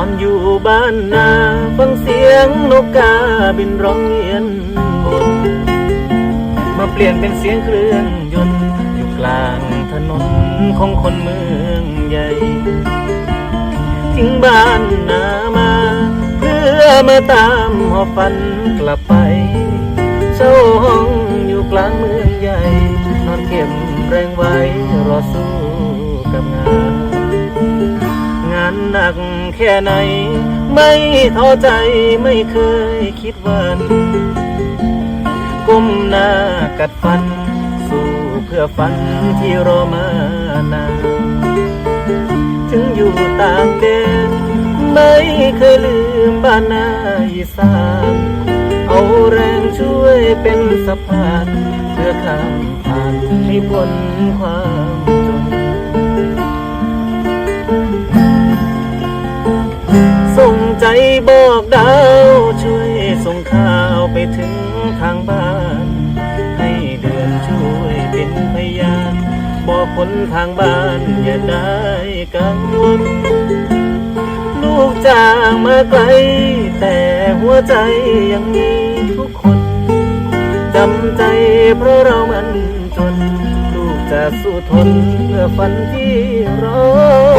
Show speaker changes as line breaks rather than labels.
อนอยู่บ้านนาฟังเสียงนกกาบินร้องเงียน มาเปลี่ยนเป็นเสียงเครื่องยนต์อยู่กลางถนนของคนเมืองใหญ่ทิ้งบ้านนามา เพื่อมาตามหอบฝันกลับไปเช่าห้องอยู่กลางเมืองใหญ่ นอนเก็บแรงไว้รอสู้กับงาน หนักแค่ไหน ไม่ท้อใจไม่เคยคิดวันก้มหน้ากัดฟัน สู้เพื่อฝันที่รอมานานถึงอยู่ต่างแดนไม่เคยลืมบ้านนาอีสานเอาแรงช่วยเป็นสะพาน เพื่อข้ามผ่านให้พ้นความ บอกดาวช่วยส่งข่าวไปถึงทางบ้าน ให้เดือนช่วยเป็นพยานบอกคนทางบ้านอย่าได้กังวล ลูกจางมาไกล แต่หัวใจยังมีทุกคนจำใจเพราะเรามันจน ลูกจะสู้ทนเพื่อฝันที่รอ